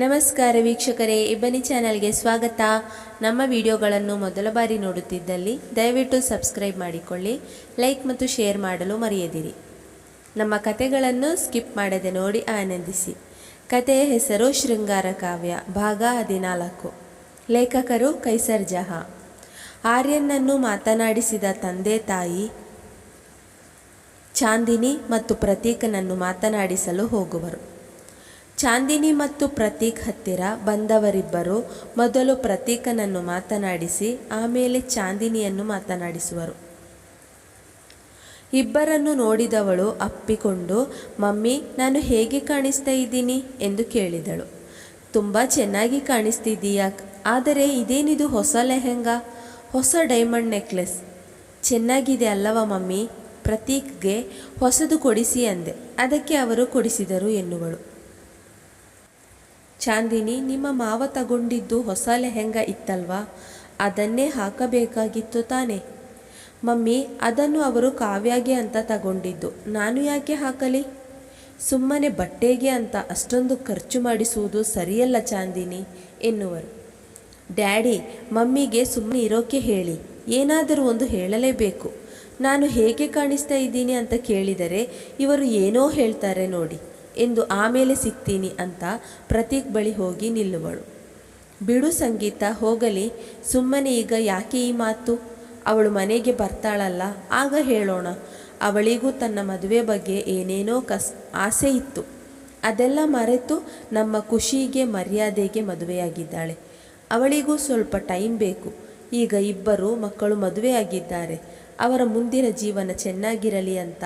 ನಮಸ್ಕಾರ ವೀಕ್ಷಕರೇ, ಇಬ್ಬನಿ ಚಾನಲ್ಗೆ ಸ್ವಾಗತ. ನಮ್ಮ ವಿಡಿಯೋಗಳನ್ನು ಮೊದಲ ಬಾರಿ ನೋಡುತ್ತಿದ್ದಲ್ಲಿ ದಯವಿಟ್ಟು ಸಬ್ಸ್ಕ್ರೈಬ್ ಮಾಡಿಕೊಳ್ಳಿ, ಲೈಕ್ ಮತ್ತು ಶೇರ್ ಮಾಡಲು ಮರೆಯದಿರಿ. ನಮ್ಮ ಕತೆಗಳನ್ನು ಸ್ಕಿಪ್ ಮಾಡದೆ ನೋಡಿ ಆನಂದಿಸಿ. ಕತೆಯ ಹೆಸರು ಶೃಂಗಾರ ಕಾವ್ಯ, ಭಾಗ ಹದಿನಾಲ್ಕು. ಲೇಖಕರು ಕೈಸರ್ ಜಹಾ. ಆರ್ಯನನ್ನು ಮಾತನಾಡಿಸಿದ ತಂದೆ ತಾಯಿ ಚಾಂದಿನಿ ಮತ್ತು ಪ್ರತೀಕನನ್ನು ಮಾತನಾಡಿಸಲು ಹೋಗುವರು. ಚಾಂದಿನಿ ಮತ್ತು ಪ್ರತೀಕ್ ಹತ್ತಿರ ಬಂದವರಿಬ್ಬರು ಮೊದಲು ಪ್ರತೀಕನನ್ನು ಮಾತನಾಡಿಸಿ, ಆಮೇಲೆ ಚಾಂದಿನಿಯನ್ನು ಮಾತನಾಡಿಸುವರು. ಇಬ್ಬರನ್ನು ನೋಡಿದವಳು ಅಪ್ಪಿಕೊಂಡು, ಮಮ್ಮಿ, ನಾನು ಹೇಗೆ ಕಾಣಿಸ್ತಾ ಇದ್ದೀನಿ? ಎಂದು ಕೇಳಿದಳು. ತುಂಬ ಚೆನ್ನಾಗಿ ಕಾಣಿಸ್ತಿದ್ದೀಯಾ? ಆದರೆ ಇದೇನಿದು ಹೊಸ ಲೆಹೆಂಗಾ? ಹೊಸ ಡೈಮಂಡ್ ನೆಕ್ಲೆಸ್? ಚೆನ್ನಾಗಿದೆ ಅಲ್ಲವ ಮಮ್ಮಿ? ಪ್ರತೀಕ್ಗೆ, ಹೊಸದು ಕೊಡಿಸಿ ಅಂದೆ. ಅದಕ್ಕೆ ಅವರು ಕೊಡಿಸಿದರು ಎನ್ನುವಳು. ಚಾಂದಿನಿ, ನಿಮ್ಮ ಮಾವ ತಗೊಂಡಿದ್ದು ಹೊಸ ಲೆಹೆಂಗ ಇತ್ತಲ್ವಾ? ಅದನ್ನೇ ಹಾಕಬೇಕಾಗಿತ್ತು ತಾನೆ. ಮಮ್ಮಿ, ಅದನ್ನು ಅವರು ಕಾವ್ಯಾಗೆ ಅಂತ ತಗೊಂಡಿದ್ದು. ನಾನು ಯಾಕೆ ಹಾಕಲಿ? ಸುಮ್ಮನೆ ಬಟ್ಟೆಗೆ ಅಂತ ಅಷ್ಟೊಂದು ಖರ್ಚು ಮಾಡಿಸುವುದು ಸರಿಯಲ್ಲ ಚಾಂದಿನಿ, ಎನ್ನುವರು. ಡ್ಯಾಡಿ, ಮಮ್ಮಿಗೆ ಸುಮ್ಮನೆ ಇರೋಕೆ ಹೇಳಿ. ಏನಾದರೂ ಒಂದು ಹೇಳಲೇಬೇಕು. ನಾನು ಹೇಗೆ ಕಾಣಿಸ್ತಾ ಇದ್ದೀನಿ ಅಂತ ಕೇಳಿದರೆ ಇವರು ಏನೋ ಹೇಳ್ತಾರೆ ನೋಡಿ. ಎಂದು ಆಮೇಲೆ ಸಿಗ್ತೀನಿ ಅಂತ ಪ್ರತೀಕ್ ಬಳಿ ಹೋಗಿ ನಿಲ್ಲುವಳು. ಬಿಡು ಸಂಗೀತ, ಹೋಗಲಿ. ಸುಮ್ಮನೆ ಈಗ ಯಾಕೆ ಈ ಮಾತು? ಅವಳು ಮನೆಗೆ ಬರ್ತಾಳಲ್ಲ, ಆಗ ಹೇಳೋಣ. ಅವಳಿಗೂ ತನ್ನ ಮದುವೆ ಬಗ್ಗೆ ಏನೇನೋ ಕಸ್, ಆಸೆ ಇತ್ತು. ಅದೆಲ್ಲ ಮರೆತು ನಮ್ಮ ಖುಷಿಗೆ, ಮರ್ಯಾದೆಗೆ ಮದುವೆಯಾಗಿದ್ದಾಳೆ. ಅವಳಿಗೂ ಸ್ವಲ್ಪ ಟೈಮ್ ಬೇಕು. ಈಗ ಇಬ್ಬರು ಮಕ್ಕಳು ಮದುವೆಯಾಗಿದ್ದಾರೆ. ಅವರ ಮುಂದಿನ ಜೀವನ ಚೆನ್ನಾಗಿರಲಿ ಅಂತ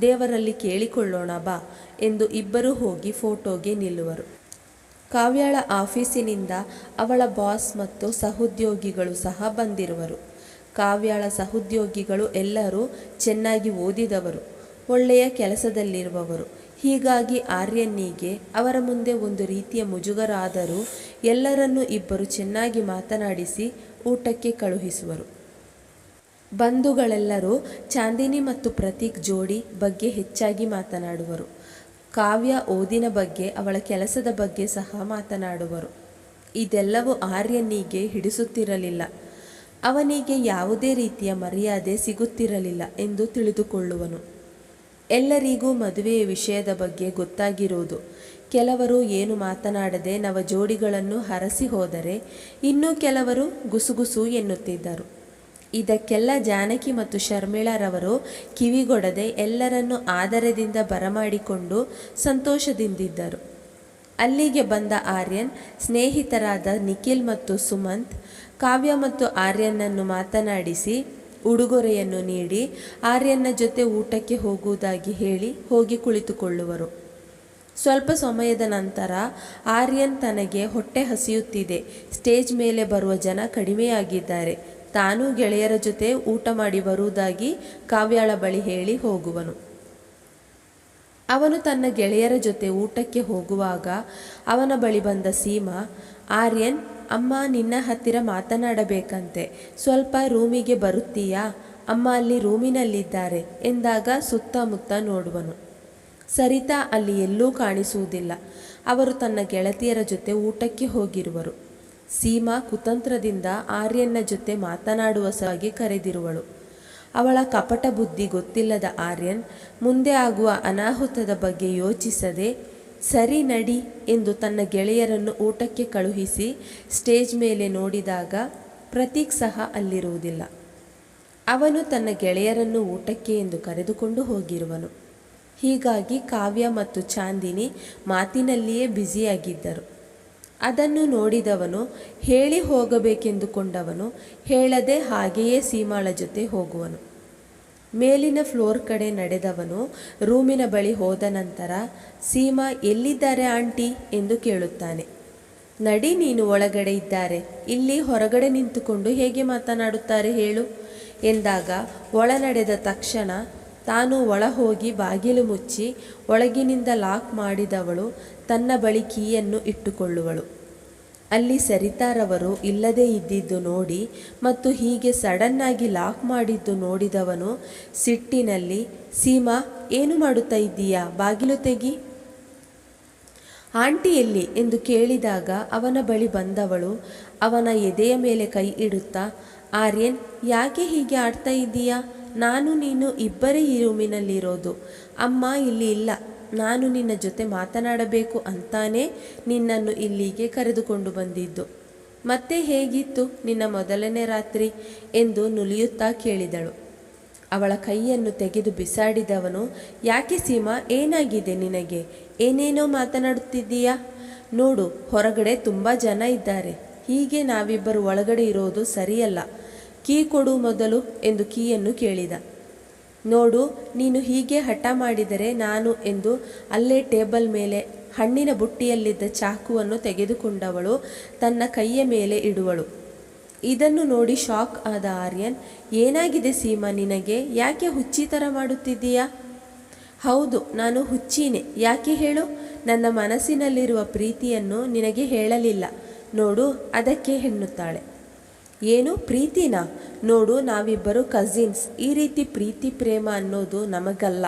ದೇವರಲ್ಲಿ ಕೇಳಿಕೊಳ್ಳೋಣ ಬಾ ಎಂದು ಇಬ್ಬರು ಹೋಗಿ ಫೋಟೋಗೆ ನಿಲ್ಲುವರು. ಕಾವ್ಯಾಳ ಆಫೀಸಿನಿಂದ ಅವಳ ಬಾಸ್ ಮತ್ತು ಸಹೋದ್ಯೋಗಿಗಳು ಸಹ ಬಂದಿರುವರು. ಕಾವ್ಯಾಳ ಸಹೋದ್ಯೋಗಿಗಳು ಎಲ್ಲರೂ ಚೆನ್ನಾಗಿ ಓದಿದವರು, ಒಳ್ಳೆಯ ಕೆಲಸದಲ್ಲಿರುವವರು. ಹೀಗಾಗಿ ಆರ್ಯನ್ನಿಗೆ ಅವರ ಮುಂದೆ ಒಂದು ರೀತಿಯ ಮುಜುಗರಾದರೂ ಎಲ್ಲರನ್ನು ಇಬ್ಬರು ಚೆನ್ನಾಗಿ ಮಾತನಾಡಿಸಿ ಊಟಕ್ಕೆ ಕಳುಹಿಸುವರು. ಬಂಧುಗಳೆಲ್ಲರೂ ಚಾಂದಿನಿ ಮತ್ತು ಪ್ರತೀಕ್ ಜೋಡಿ ಬಗ್ಗೆ ಹೆಚ್ಚಾಗಿ ಮಾತನಾಡುವರು. ಕಾವ್ಯ ಓದಿನ ಬಗ್ಗೆ, ಅವಳ ಕೆಲಸದ ಬಗ್ಗೆ ಸಹ ಮಾತನಾಡುವರು. ಇದೆಲ್ಲವೂ ಆರ್ಯನಿಗೆ ಹಿಡಿಸುತ್ತಿರಲಿಲ್ಲ. ಅವನಿಗೆ ಯಾವುದೇ ರೀತಿಯ ಮರ್ಯಾದೆ ಸಿಗುತ್ತಿರಲಿಲ್ಲ ಎಂದು ತಿಳಿದುಕೊಳ್ಳುವನು. ಎಲ್ಲರಿಗೂ ಮದುವೆಯ ವಿಷಯದ ಬಗ್ಗೆ ಗೊತ್ತಾಗಿರುವುದು ಕೆಲವರು ಏನು ಮಾತನಾಡದೆ ನವ ಜೋಡಿಗಳನ್ನು ಹರಸಿ ಹೋದರೆ ಇನ್ನೂ ಕೆಲವರು ಗುಸುಗುಸು ಎನ್ನುತ್ತಿದ್ದರು. ಇದಕ್ಕೆಲ್ಲ ಜಾನಕಿ ಮತ್ತು ಶರ್ಮಿಳಾರವರು ಕಿವಿಗೊಡದೆ ಎಲ್ಲರನ್ನು ಆದರದಿಂದ ಬರಮಾಡಿಕೊಂಡು ಸಂತೋಷದಿಂದಿದ್ದರು. ಅಲ್ಲಿಗೆ ಬಂದ ಆರ್ಯನ್, ಸ್ನೇಹಿತರಾದ ನಿಖಿಲ್ ಮತ್ತು ಸುಮಂತ್, ಕಾವ್ಯ ಮತ್ತು ಆರ್ಯನನ್ನು ಮಾತನಾಡಿಸಿ, ಉಡುಗೊರೆಯನ್ನು ನೀಡಿ, ಆರ್ಯನ ಜೊತೆ ಊಟಕ್ಕೆ ಹೋಗುವುದಾಗಿ ಹೇಳಿ ಹೋಗಿ ಕುಳಿತುಕೊಳ್ಳುವರು. ಸ್ವಲ್ಪ ಸಮಯದ ನಂತರ ಆರ್ಯನ್ ತನಗೆ ಹೊಟ್ಟೆ ಹಸಿಯುತ್ತಿದೆ. ಸ್ಟೇಜ್ ಮೇಲೆ ಬರುವ ಜನ ಕಡಿಮೆಯಾಗಿದ್ದಾರೆ. ತಾನೂ ಗೆಳೆಯರ ಜೊತೆ ಊಟ ಮಾಡಿ ಬರುವುದಾಗಿ ಕಾವ್ಯಾಳ ಬಳಿ ಹೇಳಿ ಹೋಗುವನು. ಅವನು ತನ್ನ ಗೆಳೆಯರ ಜೊತೆ ಊಟಕ್ಕೆ ಹೋಗುವಾಗ ಅವನ ಬಳಿ ಬಂದ ಸೀಮಾ, ಆರ್ಯನ್, ಅಮ್ಮ ನಿನ್ನ ಹತ್ತಿರ ಮಾತನಾಡಬೇಕಂತೆ. ಸ್ವಲ್ಪ ರೂಮಿಗೆ ಬರುತ್ತೀಯಾ? ಅಮ್ಮ ಅಲ್ಲಿ ರೂಮಿನಲ್ಲಿದ್ದಾರೆ ಎಂದಾಗ ಸುತ್ತಮುತ್ತ ನೋಡುವನು. ಸರಿತಾ ಅಲ್ಲಿ ಎಲ್ಲೂ ಕಾಣಿಸುವುದಿಲ್ಲ. ಅವರು ತನ್ನ ಗೆಳತಿಯರ ಜೊತೆ ಊಟಕ್ಕೆ ಹೋಗಿರುವರು. ಸೀಮಾ ಕುತಂತ್ರದಿಂದ ಆರ್ಯನ ಜೊತೆ ಮಾತನಾಡುವ ಸಲುವಾಗಿ ಕರೆದಿರುವಳು. ಅವಳ ಕಪಟ ಬುದ್ಧಿ ಗೊತ್ತಿಲ್ಲದ ಆರ್ಯನ್ ಮುಂದೆ ಆಗುವ ಅನಾಹುತದ ಬಗ್ಗೆ ಯೋಚಿಸದೆ, ಸರಿ ನಡಿ ಎಂದು ತನ್ನ ಗೆಳೆಯರನ್ನು ಊಟಕ್ಕೆ ಕಳುಹಿಸಿ ಸ್ಟೇಜ್ ಮೇಲೆ ನೋಡಿದಾಗ ಪ್ರತೀಕ್ ಸಹ ಅಲ್ಲಿರುವುದಿಲ್ಲ. ಅವನು ತನ್ನ ಗೆಳೆಯರನ್ನು ಊಟಕ್ಕೆ ಎಂದು ಕರೆದುಕೊಂಡು ಹೋಗಿರುವನು. ಹೀಗಾಗಿ ಕಾವ್ಯ ಮತ್ತು ಚಾಂದಿನಿ ಮಾತಿನಲ್ಲಿಯೇ ಬ್ಯುಸಿಯಾಗಿದ್ದರು. ಅದನ್ನು ನೋಡಿದವನು, ಹೇಳಿ ಹೋಗಬೇಕೆಂದುಕೊಂಡವನು, ಹೇಳದೆ ಹಾಗೆಯೇ ಸೀಮಾಳ ಜೊತೆ ಹೋಗುವನು. ಮೇಲಿನ ಫ್ಲೋರ್ ಕಡೆ ನಡೆದವನು ರೂಮಿನ ಬಳಿ ಹೋದ ನಂತರ, ಸೀಮಾ, ಎಲ್ಲಿದ್ದಾರೆ ಆಂಟಿ? ಎಂದು ಕೇಳುತ್ತಾನೆ. ನಡಿ, ನೀನು ಒಳಗಡೆ ಇದ್ದಾರೆ. ಇಲ್ಲಿ ಹೊರಗಡೆ ನಿಂತುಕೊಂಡು ಹೇಗೆ ಮಾತನಾಡುತ್ತಾರೆ ಹೇಳು. ಎಂದಾಗ ಒಳ ನಡೆದ ತಕ್ಷಣ ತಾನು ಒಳ ಹೋಗಿ ಬಾಗಿಲು ಮುಚ್ಚಿ ಒಳಗಿನಿಂದ ಲಾಕ್ ಮಾಡಿದವಳು, ತನ್ನ ಬಳಿ ಕೀಯನ್ನು ಇಟ್ಟುಕೊಳ್ಳುವಳು. ಅಲ್ಲಿ ಸರಿತಾರವರು ಇಲ್ಲದೇ ಇದ್ದಿದ್ದು ನೋಡಿ ಮತ್ತು ಹೀಗೆ ಸಡನ್ನಾಗಿ ಲಾಕ್ ಮಾಡಿದ್ದು ನೋಡಿದವನು ಸಿಟ್ಟಿನಲ್ಲಿ, ಸೀಮಾ, ಏನು ಮಾಡುತ್ತಾ ಇದ್ದೀಯಾ? ಬಾಗಿಲು ತೆಗಿ. ಆಂಟಿ ಎಲ್ಲಿ? ಎಂದು ಕೇಳಿದಾಗ ಅವನ ಬಳಿ ಬಂದವಳು ಅವನ ಎದೆಯ ಮೇಲೆ ಕೈ ಇಡುತ್ತಾ, ಆರ್ಯನ್, ಯಾಕೆ ಹೀಗೆ ಆಡ್ತಾ ಇದ್ದೀಯಾ? ನಾನು, ನೀನು ಇಬ್ಬರೇ ಈ ರೂಮಿನಲ್ಲಿರೋದು. ಅಮ್ಮ ಇಲ್ಲಿ ಇಲ್ಲ. ನಾನು ನಿನ್ನ ಜೊತೆ ಮಾತನಾಡಬೇಕು ಅಂತಾನೇ ನಿನ್ನನ್ನು ಇಲ್ಲಿಗೆ ಕರೆದುಕೊಂಡು ಬಂದಿದ್ದು. ಮತ್ತೆ ಹೇಗಿತ್ತು ನಿನ್ನ ಮೊದಲನೇ ರಾತ್ರಿ ಎಂದು ನುಲಿಯುತ್ತಾ ಕೇಳಿದಳು. ಅವಳ ಕೈಯನ್ನು ತೆಗೆದು ಬಿಸಾಡಿದವನು, ಯಾಕೆ ಸೀಮಾ, ಏನಾಗಿದೆ ನಿನಗೆ? ಏನೇನೋ ಮಾತನಾಡುತ್ತಿದ್ದೀಯಾ? ನೋಡು, ಹೊರಗಡೆ ತುಂಬ ಜನ ಇದ್ದಾರೆ. ಹೀಗೆ ನಾವಿಬ್ಬರು ಒಳಗಡೆ ಇರೋದು ಸರಿಯಲ್ಲ. ಕೀ ಕೊಡು ಮೊದಲು ಎಂದು ಕೀಯನ್ನು ಕೇಳಿದ. ನೋಡು, ನೀನು ಹೀಗೆ ಹಠ ಮಾಡಿದರೆ ನಾನು ಎಂದು ಅಲ್ಲೇ ಟೇಬಲ್ ಮೇಲೆ ಹಣ್ಣಿನ ಬುಟ್ಟಿಯಲ್ಲಿದ್ದ ಚಾಕುವನ್ನು ತೆಗೆದುಕೊಂಡವಳು ತನ್ನ ಕೈಯ ಮೇಲೆ ಇಡುವಳು. ಇದನ್ನು ನೋಡಿ ಶಾಕ್ ಆದ ಆರ್ಯನ್, ಏನಾಗಿದೆ ಸೀಮಾ ನಿನಗೆ? ಯಾಕೆ ಹುಚ್ಚಿ ಥರ ಮಾಡುತ್ತಿದ್ದೀಯಾ? ಹೌದು, ನಾನು ಹುಚ್ಚೀನೆ. ಯಾಕೆ ಹೇಳು? ನನ್ನ ಮನಸ್ಸಿನಲ್ಲಿರುವ ಪ್ರೀತಿಯನ್ನು ನಿನಗೆ ಹೇಳಲಿಲ್ಲ. ನೋಡು, ಅದಕ್ಕೆ ಹೆಣ್ಣುತ್ತಾಳೆ. ಏನು ಪ್ರೀತಿನಾ? ನೋಡು, ನಾವಿಬ್ಬರು ಕಸಿನ್ಸ್ ಈ ರೀತಿ ಪ್ರೀತಿ, ಪ್ರೇಮ ಅನ್ನೋದು ನಮಗಲ್ಲ.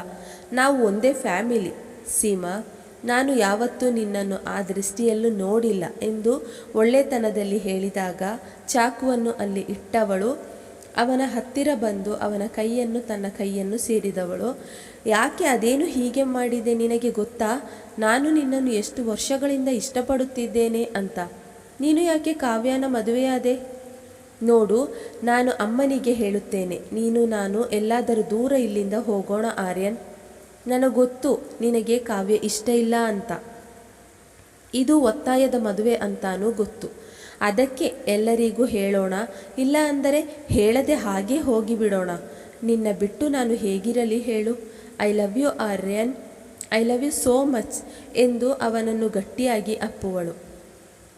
ನಾವು ಒಂದೇ ಫ್ಯಾಮಿಲಿ ಸೀಮಾ, ನಾನು ಯಾವತ್ತೂ ನಿನ್ನನ್ನು ಆ ದೃಷ್ಟಿಯಲ್ಲೂ ನೋಡಿಲ್ಲ ಎಂದು ಒಳ್ಳೆತನದಲ್ಲಿ ಹೇಳಿದಾಗ ಚಾಕುವನ್ನು ಅಲ್ಲಿ ಇಟ್ಟವಳು. ಅವನ ಹತ್ತಿರ ಬಂದು ಅವನ ಕೈಯನ್ನು ತನ್ನ ಕೈಯನ್ನು ಸೇರಿದವಳು. ಯಾಕೆ ಅದೇನು ಹೀಗೆ ಮಾಡಿದೆ ನಿನಗೆ ಗೊತ್ತಾ? ನಾನು ನಿನ್ನನ್ನು ಎಷ್ಟು ವರ್ಷಗಳಿಂದ ಇಷ್ಟಪಡುತ್ತಿದ್ದೇನೆ ಅಂತ. ನೀನು ಯಾಕೆ ಕಾವ್ಯನ ಮದುವೆಯಾದೆ? ನೋಡು, ನಾನು ಅಮ್ಮನಿಗೆ ಹೇಳುತ್ತೇನೆ, ನೀನು ನಾನು ಎಲ್ಲಾದರೂ ದೂರ ಇಲ್ಲಿಂದ ಹೋಗೋಣ ಆರ್ಯನ್. ನನಗೆ ಗೊತ್ತು, ನಿನಗೆ ಕಾವ್ಯ ಇಷ್ಟ ಇಲ್ಲ ಅಂತ. ಇದು ಒತ್ತಾಯದ ಮದುವೆ ಅಂತಾನೂ ಗೊತ್ತು. ಅದಕ್ಕೆ ಎಲ್ಲರಿಗೂ ಹೇಳೋಣ, ಇಲ್ಲ ಅಂದರೆ ಹೇಳದೆ ಹಾಗೆ ಹೋಗಿಬಿಡೋಣ. ನಿನ್ನ ಬಿಟ್ಟು ನಾನು ಹೇಗಿರಲಿ ಹೇಳು. I love you Aryan. I love you so much ಎಂದು ಅವನನ್ನು ಗಟ್ಟಿಯಾಗಿ ಅಪ್ಪುವಳು.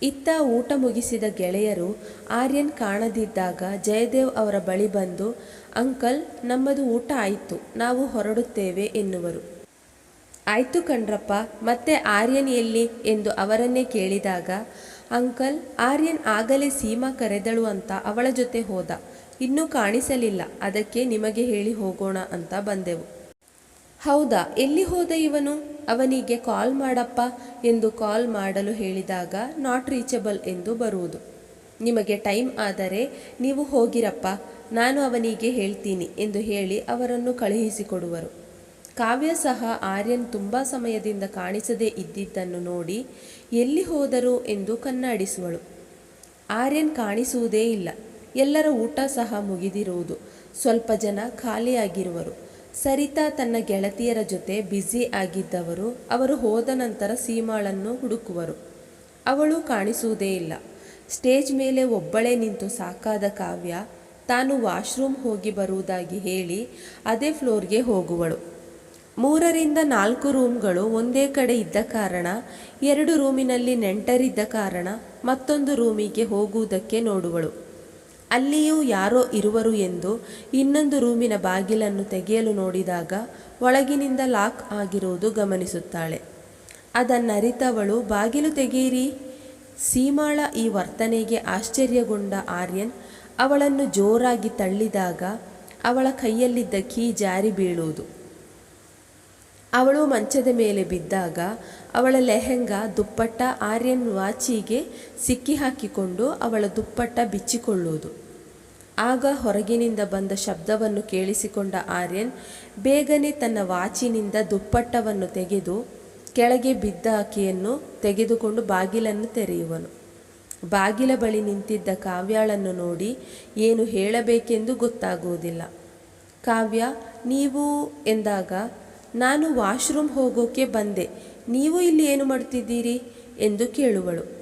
ಇತ್ತ ಊಟ ಮುಗಿಸಿದ ಗೆಳೆಯರು ಆರ್ಯನ್ ಕಾಣದಿದ್ದಾಗ ಜಯದೇವ್ ಅವರ ಬಳಿ ಬಂದು, ಅಂಕಲ್, ನಮ್ಮದು ಊಟ ಆಯಿತು, ನಾವು ಹೊರಡುತ್ತೇವೆ, ಎನ್ನುವರು. ಆಯ್ತು ಕಣ್ರಪ್ಪ, ಮತ್ತೆ ಆರ್ಯನ್ ಎಲ್ಲಿ? ಎಂದು ಅವರನ್ನೇ ಕೇಳಿದಾಗ, ಅಂಕಲ್, ಆರ್ಯನ್ ಆಗಲೇ ಸೀಮಾ ಕರೆದಳು ಅಂತ ಅವಳ ಜೊತೆ ಹೋದ, ಇನ್ನೂ ಕಾಣಿಸಲಿಲ್ಲ, ಅದಕ್ಕೆ ನಿಮಗೆ ಹೇಳಿ ಹೋಗೋಣ, ಅಂತ ಬಂದೆವು. ಹೌದಾ, ಎಲ್ಲಿ ಹೋದ ಇವನು? ಅವನಿಗೆ ಕಾಲ್ ಮಾಡಪ್ಪ ಎಂದು ಕಾಲ್ ಮಾಡಲು ಹೇಳಿದಾಗ, ನಾಟ್ ರೀಚಬಲ್ ಎಂದು ಬರುವುದು. ನಿಮಗೆ ಟೈಮ್ ಆದರೆ ನೀವು ಹೋಗಿರಪ್ಪ, ನಾನು ಅವನಿಗೆ ಹೇಳ್ತೀನಿ ಎಂದು ಹೇಳಿ ಅವರನ್ನು ಕಳುಹಿಸಿಕೊಡುವರು. ಕಾವ್ಯ ಸಹ ಆರ್ಯನ್ ತುಂಬ ಸಮಯದಿಂದ ಕಾಣಿಸದೇ ಇದ್ದಿದ್ದನ್ನು ನೋಡಿ, ಎಲ್ಲಿ ಹೋದರು? ಎಂದು ಕನ್ನಾಡಿಸುವಳು. ಆರ್ಯನ್ ಕಾಣಿಸುವುದೇ ಇಲ್ಲ. ಎಲ್ಲರ ಊಟ ಸಹ ಮುಗಿದಿರುವುದು. ಸ್ವಲ್ಪ ಜನ ಖಾಲಿಯಾಗಿರುವರು. ಸರಿತಾ ತನ್ನ ಗೆಳತಿಯರ ಜೊತೆ ಬ್ಯುಸಿ ಆಗಿದ್ದವರು, ಅವರು ಹೋದ ನಂತರ ಸೀಮಾಳನ್ನು ಹುಡುಕುವರು. ಅವಳು ಕಾಣಿಸುವುದೇ ಇಲ್ಲ. ಸ್ಟೇಜ್ ಮೇಲೆ ಒಬ್ಬಳೇ ನಿಂತು ಸಾಕಾದ ಕಾವ್ಯ, ತಾನು ವಾಶ್ರೂಮ್ ಹೋಗಿ ಬರುವುದಾಗಿ ಹೇಳಿ ಅದೇ ಫ್ಲೋರ್ಗೆ ಹೋಗುವಳು. ಮೂರರಿಂದ ನಾಲ್ಕು ರೂಮ್ಗಳು ಒಂದೇ ಕಡೆ ಇದ್ದ ಕಾರಣ, ಎರಡು ರೂಮಿನಲ್ಲಿ ನೆಂಟರಿದ್ದ ಕಾರಣ ಮತ್ತೊಂದು ರೂಮಿಗೆ ಹೋಗುವುದಕ್ಕೆ ನೋಡುವಳು. ಅಲ್ಲಿಯೂ ಯಾರೋ ಇರುವರು ಎಂದು ಇನ್ನೊಂದು ರೂಮಿನ ಬಾಗಿಲನ್ನು ತೆಗೆಯಲು ನೋಡಿದಾಗ ಒಳಗಿನಿಂದ ಲಾಕ್ ಆಗಿರುವುದು ಗಮನಿಸುತ್ತಾಳೆ. ಅದನ್ನರಿತವಳು, ಬಾಗಿಲು ತೆಗೆಯಿರಿ. ಸೀಮಾಳ ಈ ವರ್ತನೆಗೆ ಆಶ್ಚರ್ಯಗೊಂಡ ಆರ್ಯನ್ ಅವಳನ್ನು ಜೋರಾಗಿ ತಳ್ಳಿದಾಗ ಅವಳ ಕೈಯಲ್ಲಿದ್ದ ಕೀ ಜಾರಿ ಬೀಳುವುದು. ಅವಳು ಮಂಚದ ಮೇಲೆ ಬಿದ್ದಾಗ ಅವಳ ಲೆಹೆಂಗಾ ದುಪ್ಪಟ್ಟ ಆರ್ಯನ್ ವಾಚಿಗೆ ಸಿಕ್ಕಿ ಹಾಕಿಕೊಂಡು ಅವಳ ದುಪ್ಪಟ್ಟ ಬಿಚ್ಚಿಕೊಳ್ಳುವುದು. ಆಗ ಹೊರಗಿನಿಂದ ಬಂದ ಶಬ್ದವನ್ನು ಕೇಳಿಸಿಕೊಂಡ ಆರ್ಯನ್ ಬೇಗನೆ ತನ್ನ ವಾಚಿನಿಂದ ದುಪ್ಪಟ್ಟವನ್ನು ತೆಗೆದು ಕೆಳಗೆ ಬಿದ್ದ ಆಕೆಯನ್ನು ತೆಗೆದುಕೊಂಡು ಬಾಗಿಲನ್ನು ತೆರೆಯುವನು. ಬಾಗಿಲ ಬಳಿ ನಿಂತಿದ್ದ ಕಾವ್ಯಾಳನ್ನು ನೋಡಿ ಏನು ಹೇಳಬೇಕೆಂದು ಗೊತ್ತಾಗುವುದಿಲ್ಲ. ಕಾವ್ಯ, ನೀವು ಎಂದಾಗ, ನಾನು ವಾಶ್ರೂಮ್ ಹೋಗೋಕೆ ಬಂದೆ. ನೀವು ಇಲ್ಲಿ ಏನು ಮಾಡ್ತಿದ್ದೀರಿ? ಎಂದು ಕೇಳುವಳು.